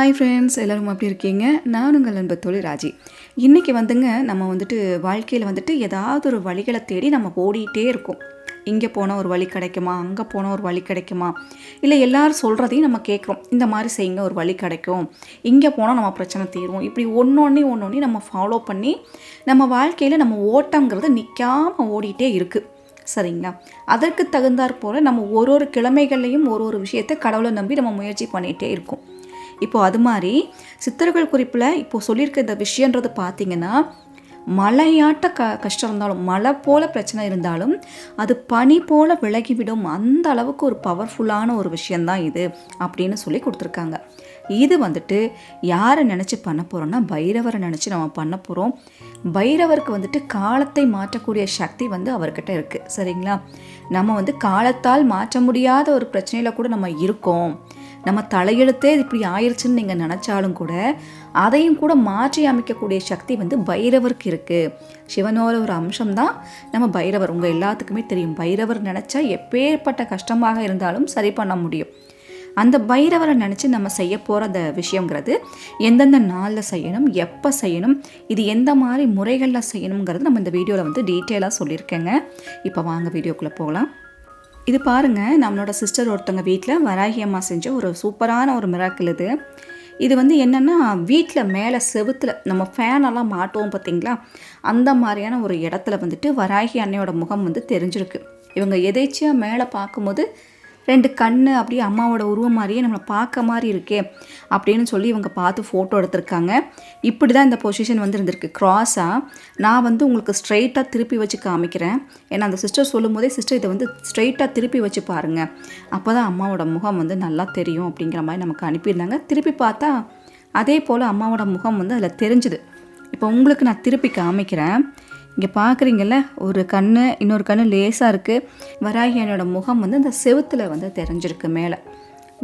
Hi friends எல்லோரும் எப்படி இருக்கீங்க? நான் உங்கள் அன்பு தொழில் ராஜி. இன்றைக்கி வந்துங்க நம்ம வந்துட்டு வாழ்க்கையில் வந்துட்டு ஏதாவது ஒரு வழிகளை தேடி நம்ம ஓடிட்டே இருக்கோம். இங்கே போனால் ஒரு வழி கிடைக்குமா? அங்கே போனால் ஒரு வழி கிடைக்குமா? இல்லை எல்லோரும் சொல்கிறதையும் நம்ம கேட்குறோம். இந்த மாதிரி செய்யுங்க ஒரு வழி கிடைக்கும். இங்கே போனால் நம்ம பிரச்சனை தீரும். இப்படி ஒன்றொன்னே ஒன்றொன்னே நம்ம ஃபாலோ பண்ணி நம்ம வாழ்க்கையில் நம்ம ஓட்டங்கிறது நிற்காமல் ஓடிட்டே இருக்குது சரிங்களா? அதற்கு தகுந்தாற் போல் நம்ம ஒரு ஒரு கிழமைகள்லையும் ஒரு ஒரு விஷயத்தை கடவுளை நம்பி நம்ம முயற்சி பண்ணிகிட்டே இருக்கோம். இப்போது அது மாதிரி சித்தர்கள் குறிப்பில் இப்போ சொல்லியிருக்க இந்த விஷயன்றது பார்த்தீங்கன்னா மழையாட்ட க கஷ்டம் இருந்தாலும் மழை போல் பிரச்சனை இருந்தாலும் அது பனி போல் விலகிவிடும். அந்த அளவுக்கு ஒரு பவர்ஃபுல்லான ஒரு விஷயந்தான் இது அப்படின்னு சொல்லி கொடுத்துருக்காங்க. இது வந்துட்டு யாரை நினச்சி பண்ண போகிறோம்னா பைரவரை நினச்சி நம்ம பண்ண போகிறோம் பைரவருக்கு வந்துட்டு காலத்தை மாற்றக்கூடிய சக்தி வந்து அவர்கிட்ட இருக்குது சரிங்களா? நம்ம வந்து காலத்தால் மாற்ற முடியாத ஒரு பிரச்சனையில் கூட நம்ம இருக்கோம். நம்ம தலையெழுத்தே இப்படி ஆயிடுச்சுன்னு நீங்கள் நினச்சாலும் கூட அதையும் கூட மாற்றி அமைக்கக்கூடிய சக்தி வந்து பைரவருக்கு இருக்குது சிவனோட ஒரு அம்சம் தான் நம்ம பைரவர். உங்கள் எல்லாத்துக்குமே தெரியும். பைரவர் நினச்சா எப்பேற்பட்ட கஷ்டமாக இருந்தாலும் சரி பண்ண முடியும். அந்த பைரவரை நினச்சி நம்ம செய்ய போகிற அந்த விஷயங்கிறது எந்தெந்த நாளில் செய்யணும் எப்போ செய்யணும் இது எந்த மாதிரி முறைகளில் செய்யணுங்கிறது நம்ம இந்த வீடியோவில் வந்து டீட்டெயிலாக சொல்லியிருக்கேங்க. இப்போ வாங்க வீடியோக்குள்ளே போகலாம். இது பாருங்கள் நம்மளோட சிஸ்டர் ஒருத்தவங்க வீட்டில் வராகி அம்மா செஞ்ச ஒரு சூப்பரான ஒரு மிராக்கிள் இது. இது வந்து என்னென்னா வீட்டில் மேலே செவுத்தில் நம்ம ஃபேனெல்லாம் மாட்டுவோம் பார்த்தீங்களா அந்த மாதிரியான ஒரு இடத்துல வந்துட்டு வராகி அன்னையோட முகம் வந்து தெரிஞ்சிருக்கு. இவங்க எதேச்சியாக மேலே பார்க்கும்போது ரெண்டு கண் அப்படியே அம்மாவோட உருவம் மாதிரியே நம்மளை பார்க்க மாதிரி இருக்கே அப்படின்னு சொல்லி இவங்க பார்த்து ஃபோட்டோ எடுத்திருக்காங்க. இப்படி தான் இந்த பொசிஷன் வந்து இருந்திருக்கு க்ராஸாக நான் வந்து உங்களுக்கு ஸ்ட்ரைட்டாக திருப்பி வச்சு காமிக்கிறேன். ஏன்னா அந்த சிஸ்டர் சொல்லும் போதே சிஸ்டர் இதை வந்து ஸ்ட்ரைட்டாக திருப்பி வச்சு பாருங்கள் அப்போ தான் அம்மாவோட முகம் வந்து நல்லா தெரியும் அப்படிங்கிற மாதிரி நமக்கு அனுப்பியிருந்தாங்க. திருப்பி பார்த்தா அதே போல் அம்மாவோட முகம் வந்து அதில் தெரிஞ்சுது. இப்போ உங்களுக்கு நான் திருப்பி காமிக்கிறேன். இங்கே பார்க்குறீங்கல்ல ஒரு கண் இன்னொரு கண் லேசாக இருக்குது வராகியனோட முகம் வந்து இந்த செவுத்தில் வந்து தெரிஞ்சிருக்கு மேலே.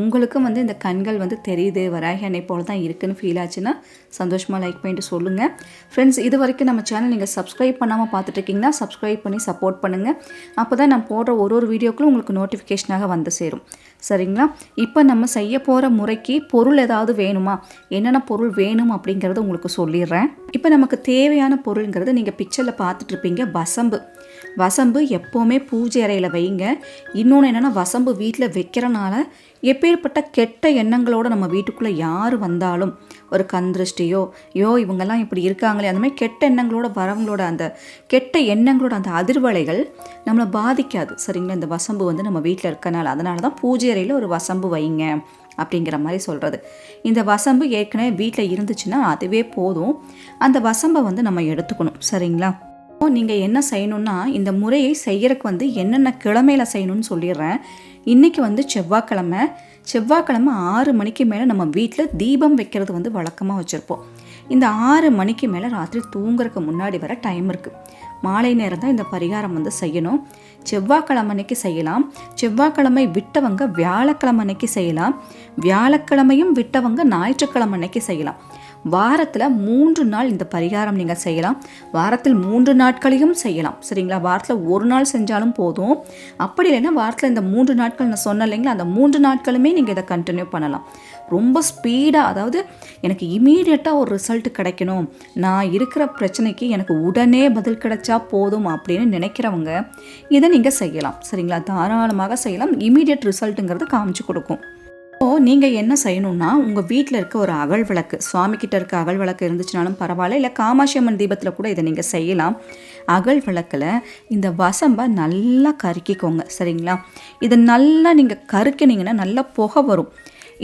உங்களுக்கும் வந்து இந்த கண்கள் வந்து தெரியுது வராகி அன்னை போல் தான் இருக்குன்னு ஃபீல் ஆச்சுன்னா சந்தோஷமாக லைக் பண்ணிட்டு சொல்லுங்கள் ஃப்ரெண்ட்ஸ் இது வரைக்கும் நம்ம சேனல் நீங்கள் சப்ஸ்கிரைப் பண்ணாமல் பார்த்துட்ருக்கீங்கன்னா சப்ஸ்கிரைப் பண்ணி சப்போர்ட் பண்ணுங்கள் அப்போ தான் நான் போடுற ஒரு ஒரு வீடியோக்களும் உங்களுக்கு நோட்டிஃபிகேஷனாக வந்து சேரும். சரிங்களா? இப்போ நம்ம செய்ய போகிற முறைக்கு பொருள் ஏதாவது வேணுமா? என்னென்ன பொருள் வேணும் அப்படிங்கிறத உங்களுக்கு சொல்லிடுறேன். இப்போ நமக்கு தேவையான பொருளுங்கிறது நீங்கள் பிக்சரில் பார்த்துட்ருப்பீங்க பசம்பு. வசம்பு எப்போவுமே பூஜை அறையில் வைங்க. இன்னொன்று என்னென்னா வசம்பு வீட்டில் வைக்கிறனால எப்பேற்பட்ட கெட்ட எண்ணங்களோட நம்ம வீட்டுக்குள்ளே யார் வந்தாலும் ஒரு கந்திருஷ்டியோ யோ இவங்கெல்லாம் இப்படி இருக்காங்களே அந்த மாதிரி கெட்ட எண்ணங்களோட வரவங்களோட அந்த கெட்ட எண்ணங்களோட அந்த அதிர்வலைகள் நம்மளை பாதிக்காது. சரிங்களா? இந்த வசம்பு வந்து நம்ம வீட்டில் இருக்கனால. அதனால தான் பூஜை அறையில் ஒரு வசம்பு வைங்க அப்படிங்கிற மாதிரி சொல்கிறது இந்த வசம்பு ஏற்கனவே வீட்டில் இருந்துச்சுன்னா அதுவே போதும். அந்த வசம்பை வந்து நம்ம எடுத்துக்கணும். சரிங்களா? நீங்கள் என்ன செய்யணும்னா இந்த முறையை செய்யறதுக்கு வந்து என்னென்ன கிழமையில் செய்யணும்னு சொல்லிடுறேன். இன்றைக்கி வந்து செவ்வாய்க்கிழமை. செவ்வாய்க்கிழமை ஆறு மணிக்கு மேலே நம்ம வீட்டில் தீபம் வைக்கிறது வந்து வழக்கமாக வச்சுருப்போம். இந்த ஆறு மணிக்கு மேலே ராத்திரி தூங்குறதுக்கு முன்னாடி வர டைம் இருக்குது மாலை நேரம் தான் இந்த பரிகாரம் வந்து செய்யணும். செவ்வாய்க்கிழமை அன்னைக்கு செய்யலாம். செவ்வாய்க்கிழமை விட்டவங்க வியாழக்கிழமை அன்னைக்கு செய்யலாம். வியாழக்கிழமையும் விட்டவங்க ஞாயிற்றுக்கிழமை அன்னைக்கு செய்யலாம். வாரத்தில் மூன்று நாள் இந்த பரிகாரம் நீங்கள் செய்யலாம். வாரத்தில் மூன்று நாட்களையும் செய்யலாம். சரிங்களா? வாரத்தில் ஒரு நாள் செஞ்சாலும் போதும். அப்படி இல்லைன்னா வாரத்தில் இந்த மூன்று நாட்கள் நான் சொன்னேன் இல்லைங்களா? அந்த மூன்று நாட்களுமே நீங்கள் இதை கண்டினியூ பண்ணலாம். ரொம்ப ஸ்பீடாக அதாவது எனக்கு இமீடியட்டாக ஒரு ரிசல்ட் கிடைக்கணும். நான் இருக்கிற பிரச்சனைக்கு எனக்கு உடனே பதில் கிடைச்சா போதும் அப்படின்னு நினைக்கிறவங்க இதை நீங்கள் செய்யலாம். சரிங்களா? தாராளமாக செய்யலாம். இமீடியட் ரிசல்ட்டுங்கிறது காமிச்சு கொடுக்கும். இப்போது நீங்கள் என்ன செய்யணும்னா உங்கள் வீட்டில் இருக்க ஒரு அகல் விளக்கு சுவாமிக்கிட்ட இருக்க அகல் விளக்கு இருந்துச்சுனாலும் பரவாயில்ல இல்லை காமாட்சியம்மன் தீபத்தில் கூட இதை நீங்கள் செய்யலாம். அகல் விளக்கில் இந்த வசம்பை நல்லா கருக்கிக்கோங்க சரிங்களா? இதை நல்லா நீங்கள் கருக்கினீங்கன்னா நல்லா புகை வரும்.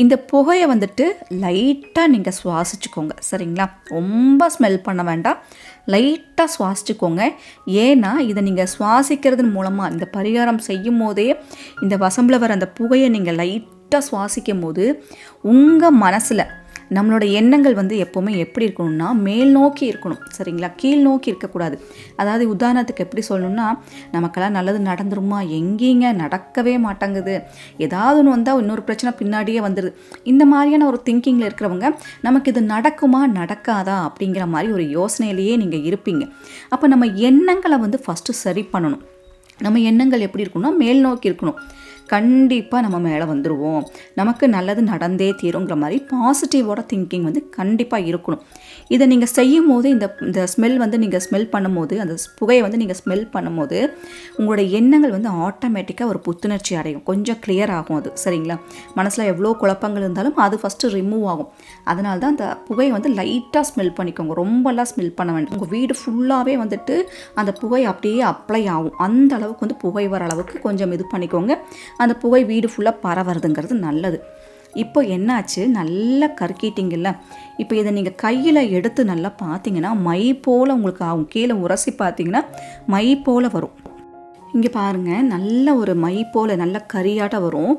இந்த புகையை வந்துட்டு லைட்டாக நீங்கள் சுவாசிச்சுக்கோங்க சரிங்களா? ரொம்ப ஸ்மெல் பண்ண வேண்டாம். லைட்டாக சுவாசிச்சுக்கோங்க. ஏன்னா இதை நீங்கள் சுவாசிக்கிறது மூலமாக இந்த பரிகாரம் செய்யும் போதே இந்த வசம்பில் வர அந்த புகையை நீங்கள் லைட் லைட்டாக சுவாசிக்கும் போது உங்கள் மனசில் நம்மளோட எண்ணங்கள் வந்து எப்போவுமே எப்படி இருக்கணும்னா மேல் நோக்கி இருக்கணும் சரிங்களா? கீழ் நோக்கி இருக்கக்கூடாது. அதாவது உதாரணத்துக்கு எப்படி சொல்லணும்னா நமக்கெல்லாம் நல்லது நடந்துருமா? எங்கேங்க? நடக்கவே மாட்டேங்குது. ஏதாவது ஒன்று வந்தால் இன்னொரு பிரச்சனை பின்னாடியே வந்துடுது இந்த மாதிரியான ஒரு திங்கிங்கில் இருக்கிறவங்க நமக்கு இது நடக்குமா? நடக்காதா? அப்படிங்கிற மாதிரி ஒரு யோசனையிலேயே நீங்கள் இருப்பீங்க. அப்போ நம்ம எண்ணங்களை வந்து ஃபஸ்ட்டு சரி பண்ணணும். நம்ம எண்ணங்கள் எப்படி இருக்கணும்னா மேல் நோக்கி இருக்கணும். கண்டிப்பாக நம்ம மேலே வந்துடுவோம் நமக்கு நல்லது நடந்தே தீருங்கிற மாதிரி பாசிட்டிவோட திங்கிங் வந்து கண்டிப்பாக இருக்கணும். இதை நீங்கள் செய்யும் போது இந்த இந்த ஸ்மெல் வந்து நீங்கள் ஸ்மெல் பண்ணும்போது அந்த புகையை வந்து நீங்கள் ஸ்மெல் பண்ணும்போது உங்களோட எண்ணங்கள் வந்து ஆட்டோமேட்டிக்காக ஒரு புத்துணர்ச்சி அடையும். கொஞ்சம் கிளியர் ஆகும் அது. சரிங்களா? மனசில் எவ்வளோ குழப்பங்கள் இருந்தாலும் அது ஃபஸ்ட்டு ரிமூவ் ஆகும். அதனால தான் அந்த புகையை வந்து லைட்டாக ஸ்மெல் பண்ணிக்கோங்க. ரொம்பலாம் ஸ்மெல் பண்ண வேண்டாம். உங்கள் வீடு ஃபுல்லாகவே வந்துட்டு அந்த புகை அப்படியே அப்ளை ஆகும். அந்த அளவுக்கு வந்து புகை வர அளவுக்கு கொஞ்சம் இது பண்ணிக்கோங்க. அந்த புகை வீடு ஃபுல்லாக பரவுறதுங்கிறது நல்லது. இப்போ என்னாச்சு? நல்லா கருக்கிட்டீங்கல்ல? இப்போ இதை நீங்கள் கையில் எடுத்து நல்லா பார்த்தீங்கன்னா மை போல் உங்களுக்கு ஆகும். கீழே உரசி பார்த்தீங்கன்னா மை போல் வரும். இங்கே பாருங்கள் நல்ல ஒரு மை போல் நல்ல கரியாட்ட வரும்.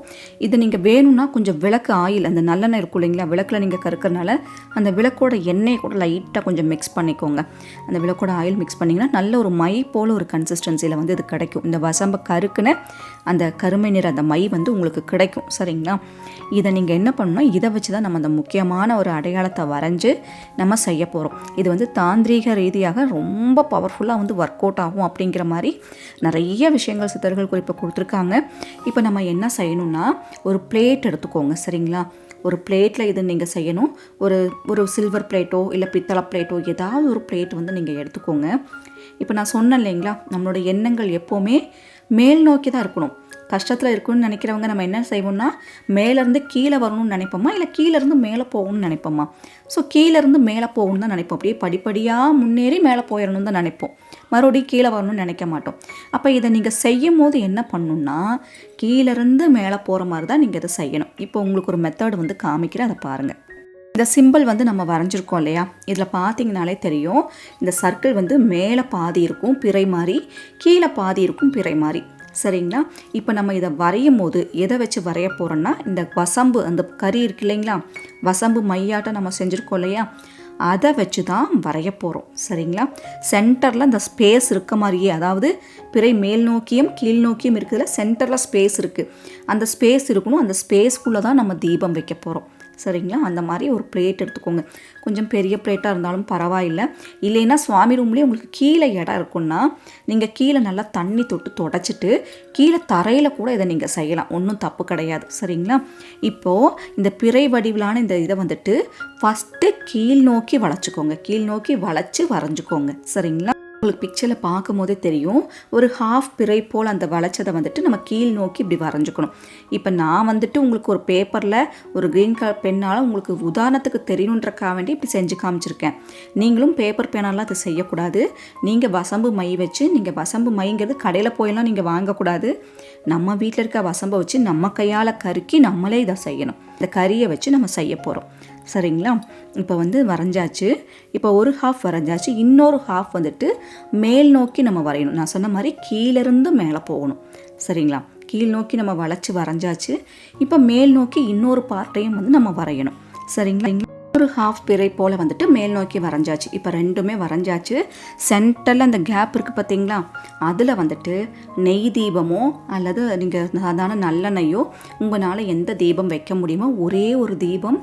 இது நீங்கள் வேணும்னா கொஞ்சம் விளக்கு ஆயில் அந்த நல்லெண்ணெய் இருக்கும் இல்லைங்களா? விளக்கில் நீங்கள் கருக்கிறனால அந்த விளக்கோட எண்ணெயை கூட லைட்டாக கொஞ்சம் மிக்ஸ் பண்ணிக்கோங்க. அந்த விளக்கோட ஆயில் மிக்ஸ் பண்ணிங்கன்னா நல்ல ஒரு மை போல் ஒரு கன்சிஸ்டன்சியில் வந்து இது கிடைக்கும். இந்த வசம்ப கருக்குன்னு அந்த கருமை நிற அந்த மை வந்து உங்களுக்கு கிடைக்கும். சரிங்களா? இதை நீங்கள் என்ன பண்ணணும்னா இதை வச்சு தான் நம்ம அந்த முக்கியமான ஒரு அடையாளத்தை வரைஞ்சி நம்ம செய்ய போகிறோம் இது வந்து தாந்திரீக ரீதியாக ரொம்ப பவர்ஃபுல்லாக வந்து ஒர்க் அவுட் ஆகும் அப்படிங்கிற மாதிரி நிறைய விஷயங்கள் சித்தர்கள் குறிப்பை கொடுத்துருக்காங்க. இப்போ நம்ம என்ன செய்யணும்னா ஒரு பிளேட் எடுத்துக்கோங்க. சரிங்களா? ஒரு பிளேட்டில் இது நீங்கள் செய்யணும். ஒரு ஒரு சில்வர் பிளேட்டோ இல்லை பித்தளை பிளேட்டோ ஏதாவது ஒரு பிளேட் வந்து நீங்கள் எடுத்துக்கோங்க. இப்போ நான் சொன்னேன் இல்லைங்களா? நம்மளோட எண்ணங்கள் எப்போவுமே மேல் நோக்கி தான் இருக்கணும். கஷ்டத்தில் இருக்குன்னு நினைக்கிறவங்க நம்ம என்ன செய்வோம்னா மேலேருந்து கீழே வரணும்னு நினைப்போமா? இல்லை கீழேருந்து மேலே போகணும்னு நினைப்போமா? ஸோ கீழேருந்து மேலே போகணும்னு தான் நினைப்போம். அப்படியே படிப்படியாக முன்னேறி மேலே போயிடணும் தான் நினைப்போம். மறுபடியும் கீழே வரணும்னு நினைக்க மாட்டோம். அப்போ இதை நீங்கள் செய்யும் போது என்ன பண்ணணும்னா கீழேருந்து மேலே போகிற மாதிரி தான் நீங்கள் இதை செய்யணும். இப்போ உங்களுக்கு ஒரு மெத்தட் வந்து காமிக்கிறேன். அதை பாருங்கள் இந்த சிம்பிள் வந்து நம்ம வரைஞ்சிருக்கோம் இல்லையா? இதில் பார்த்தீங்கனாலே தெரியும். இந்த சர்க்கிள் வந்து மேலே பாதி இருக்கும் பிறை மாதிரி கீழே பாதி இருக்கும் பிறை மாதிரி சரிங்களா? இப்போ நம்ம இதை வரையும் போது எதை வச்சு வரைய போகிறோன்னா இந்த வசம்பு அந்த கறி இருக்கு இல்லைங்களா? வசம்பு மையாட்டம் நம்ம செஞ்சுருக்கோம் இல்லையா? அதை வச்சு தான் வரைய போகிறோம் சரிங்களா? சென்டரில் இந்த ஸ்பேஸ் இருக்க மாதிரியே அதாவது பிறை மேல் நோக்கியும் கீழ் நோக்கியும் இருக்குதுல சென்டரில் ஸ்பேஸ் இருக்குது அந்த ஸ்பேஸ் இருக்கணும் அந்த ஸ்பேஸ்க்குள்ளே தான் நம்ம தீபம் வைக்க போகிறோம் சரிங்களா? அந்த மாதிரி ஒரு பிளேட் எடுத்துக்கோங்க. கொஞ்சம் பெரிய பிளேட்டாக இருந்தாலும் பரவாயில்லை. இல்லைன்னா சுவாமி ரூம்லேயே உங்களுக்கு கீழே இடம் இருக்குன்னா நீங்கள் கீழே நல்லா தண்ணி தொட்டு தொடச்சிட்டு கீழே தரையில் கூட இதை நீங்கள் செய்யலாம். ஒன்றும் தப்பு கிடையாது. சரிங்களா? இப்போது இந்த பிறை வடிவிலான இந்த இதை வந்துட்டு ஃபஸ்ட்டு கீழ் நோக்கி வளைச்சிக்கோங்க. கீழ் நோக்கி வளைச்சி வரைஞ்சிக்கோங்க. சரிங்களா? உங்களுக்கு பிக்சரில் பார்க்கும்போதே தெரியும். ஒரு ஹாஃப் பிறை போல் அந்த வளைச்சதை வந்துட்டு நம்ம கீழ் நோக்கி இப்படி வரைஞ்சிக்கணும். இப்போ நான் வந்துட்டு உங்களுக்கு ஒரு பேப்பரில் ஒரு க்ரீன் கலர் பெண்ணால் உங்களுக்கு உதாரணத்துக்கு தெரியணுன்றக்காக வேண்டி இப்படி செஞ்சு காமிச்சிருக்கேன். நீங்களும் பேப்பர் பேனாலாம் அதை செய்யக்கூடாது. நீங்கள் வசம்பு மை வச்சு நீங்கள் வசம்பு மைங்கிறது கடையில் போயெல்லாம் நீங்கள் வாங்கக்கூடாது. நம்ம வீட்டில் இருக்க வசம்பை வச்சு நம்ம கையால் கருக்கி நம்மளே இதை செய்யணும். இந்த கறியை வச்சு நம்ம செய்ய போகிறோம் சரிங்களா? இப்போ வந்து வரைஞ்சாச்சு. இப்போ ஒரு ஹாஃப் வரைஞ்சாச்சு. இன்னொரு ஹாஃப் வந்துட்டு மேல் நோக்கி நம்ம வரையணும். நான் சொன்ன மாதிரி கீழேருந்து மேலே போகணும். சரிங்களா? கீழ் நோக்கி நம்ம வளைச்சி வரைஞ்சாச்சு. இப்போ மேல் நோக்கி இன்னொரு பார்ட்டையும் வந்து நம்ம வரையணும். சரிங்களா? ஒரு ஹாஃப் பிறை போல் வந்துட்டு மேல் நோக்கி வரைஞ்சாச்சு. இப்போ ரெண்டுமே வரைஞ்சாச்சு. சென்டரில் அந்த கேப் இருக்குது பார்த்தீங்களா அதில் வந்துட்டு நெய் தீபமோ அல்லது நீங்கள் சாதாரண நல்லெண்ணையோ உங்களால் எந்த தீபம் வைக்க முடியுமோ ஒரே ஒரு தீபம்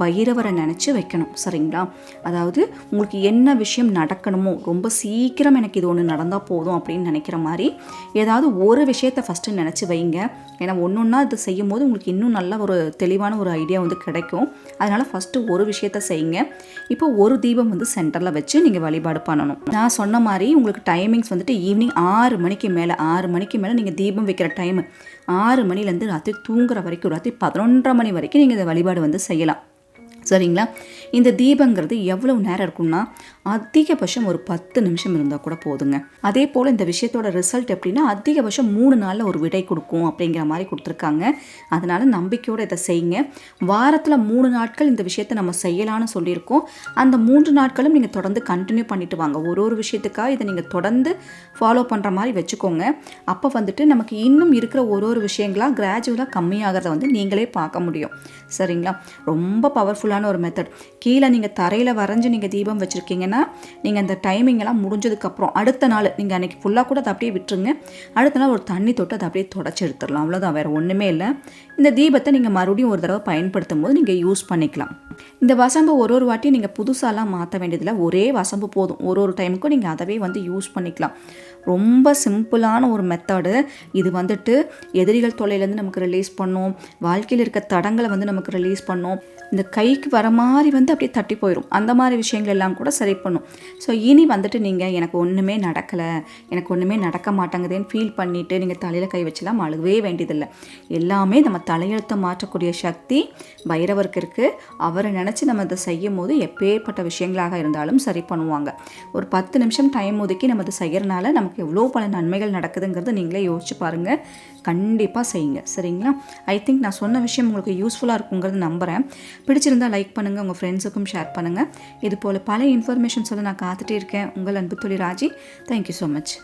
பைரவரை நினச்சி வைக்கணும் சரிங்களா? அதாவது உங்களுக்கு என்ன விஷயம் நடக்கணுமோ ரொம்ப சீக்கிரம் எனக்கு இது ஒன்று நடந்தால் போதும் அப்படின்னு நினைக்கிற மாதிரி ஏதாவது ஒரு விஷயத்தை ஃபஸ்ட்டு நினச்சி வைங்க. ஏன்னா ஒன்று ஒன்றா இது செய்யும் போது உங்களுக்கு இன்னும் நல்ல ஒரு தெளிவான ஒரு ஐடியா வந்து கிடைக்கும். அதனால் ஃபஸ்ட்டு ஒரு விஷயத்த செய்யுங்க. இப்போ ஒரு தீபம் வந்து சென்டரில் வச்சு நீங்கள் வழிபாடு பண்ணணும். நான் சொன்ன மாதிரி உங்களுக்கு டைமிங்ஸ் வந்துட்டு ஈவினிங் ஆறு மணிக்கு மேலே ஆறு மணிக்கு மேலே நீங்கள் தீபம் வைக்கிற டைமு ஆறு மணிலேருந்து ராத்திரி தூங்குற வரைக்கும் ராத்திரி பதினொன்றரை மணி வரைக்கும் நீங்கள் இந்த வழிபாடு வந்து செய்யலாம். சரிங்களா? இந்த தீபங்கிறது எவ்வளவு நேரம் இருக்கும்னா அதிகபட்சம் ஒரு பத்து நிமிஷம் இருந்தால் கூட போதுங்க. அதே போல் இந்த விஷயத்தோட ரிசல்ட் எப்படின்னா அதிகபட்சம் மூணு நாளில் ஒரு விடை கொடுக்கும் அப்படிங்கிற மாதிரி கொடுத்துருக்காங்க. அதனால் நம்பிக்கையோடு இதை செய்யுங்க. வாரத்தில் மூணு நாட்கள் இந்த விஷயத்தை நம்ம செய்யலான்னு சொல்லியிருக்கோம். அந்த மூன்று நாட்களும் நீங்கள் தொடர்ந்து கண்டினியூ பண்ணிட்டு வாங்க. ஒரு ஒரு விஷயத்துக்காக இதை நீங்கள் தொடர்ந்து ஃபாலோ பண்ணுற மாதிரி வச்சுக்கோங்க. அப்போ வந்துட்டு நமக்கு இன்னும் இருக்கிற ஒரு ஒரு விஷயங்களாக கிராஜுவலாக கம்மியாகிறத வந்து நீங்களே பார்க்க முடியும். சரிங்களா? ரொம்ப பவர்ஃபுல்லாக சிம்பிளான ஒரு மெத்தட் கீழே நீங்கள் தரையில் வரைஞ்சி நீங்கள் தீபம் வச்சுருக்கீங்கன்னா நீங்கள் அந்த டைமிங்கெல்லாம் முடிஞ்சதுக்கப்புறம் அடுத்த நாள் நீங்கள் அன்றைக்கி ஃபுல்லாக கூட அதை அப்படியே விட்டுருங்க. அடுத்த நாள் ஒரு தண்ணி தொட்டு அதை அப்படியே தொடச்சி எடுத்துடலாம். அவ்வளோதான் வேறு ஒன்றுமே இல்லை. இந்த தீபத்தை நீங்கள் மறுபடியும் ஒரு தடவை பயன்படுத்தும் போது நீங்கள் யூஸ் பண்ணிக்கலாம். இந்த வசம்பு ஒரு ஒரு வாட்டியும் நீங்கள் புதுசாலாம் மாற்ற வேண்டியதில்லை. ஒரே வசம்பு போதும். ஒரு ஒரு டைமுக்கும் நீங்கள் அதவே வந்து யூஸ் பண்ணிக்கலாம். ரொம்ப சிம்பிளான ஒரு மெத்தடு இது வந்துட்டு எதிரிகள் தொலைலேருந்து நமக்கு ரிலீஸ் பண்ணும். வாழ்க்கையில் இருக்க தடங்களை வந்து நமக்கு ரிலீஸ் பண்ணும். இந்த கைக்கு வர மாதிரி வந்து அப்படியே தட்டி போயிடும் அந்த மாதிரி விஷயங்கள் எல்லாம் கூட சரி பண்ணும். ஸோ இனி வந்துட்டு நீங்கள் எனக்கு ஒன்றுமே நடக்கலை எனக்கு ஒன்றுமே நடக்க மாட்டேங்குதுன்னு ஃபீல் பண்ணிவிட்டு நீங்கள் தலையில் கை வச்சுலாம் அழுகவே வேண்டியதில்லை. எல்லாமே நம்ம தலையெழுத்தை மாற்றக்கூடிய சக்தி பைரவருக்கு இருக்குது அவரை நினச்சி நம்ம அதை செய்யும் போது எப்பேற்பட்ட விஷயங்களாக இருந்தாலும் சரி பண்ணுவாங்க. ஒரு பத்து நிமிஷம் டைம் ஒதுக்கி நம்ம அதை செய்கிறனால நமக்கு எவ்வளோ பல நன்மைகள் நடக்குதுங்கிறத நீங்களே யோசிச்சு பாருங்கள் கண்டிப்பாக செய்யுங்க. சரிங்களா? ஐ திங்க் நான் சொன்ன விஷயம் உங்களுக்கு யூஸ்ஃபுல்லாக இருக்குங்கிறது நம்புகிறேன் பிடிச்சிருந்தா லைக் பண்ணுங்கள் உங்கள் ஃப்ரெண்ட்ஸுக்கும் ஷேர் பண்ணுங்கள் இது போல் பல இன்ஃபர்மேஷன்ஸ் நான் காத்துட்டே இருக்கேன். உங்கள் அன்பு தொழில் ராஜி தேங்க்யூ ஸோ மச்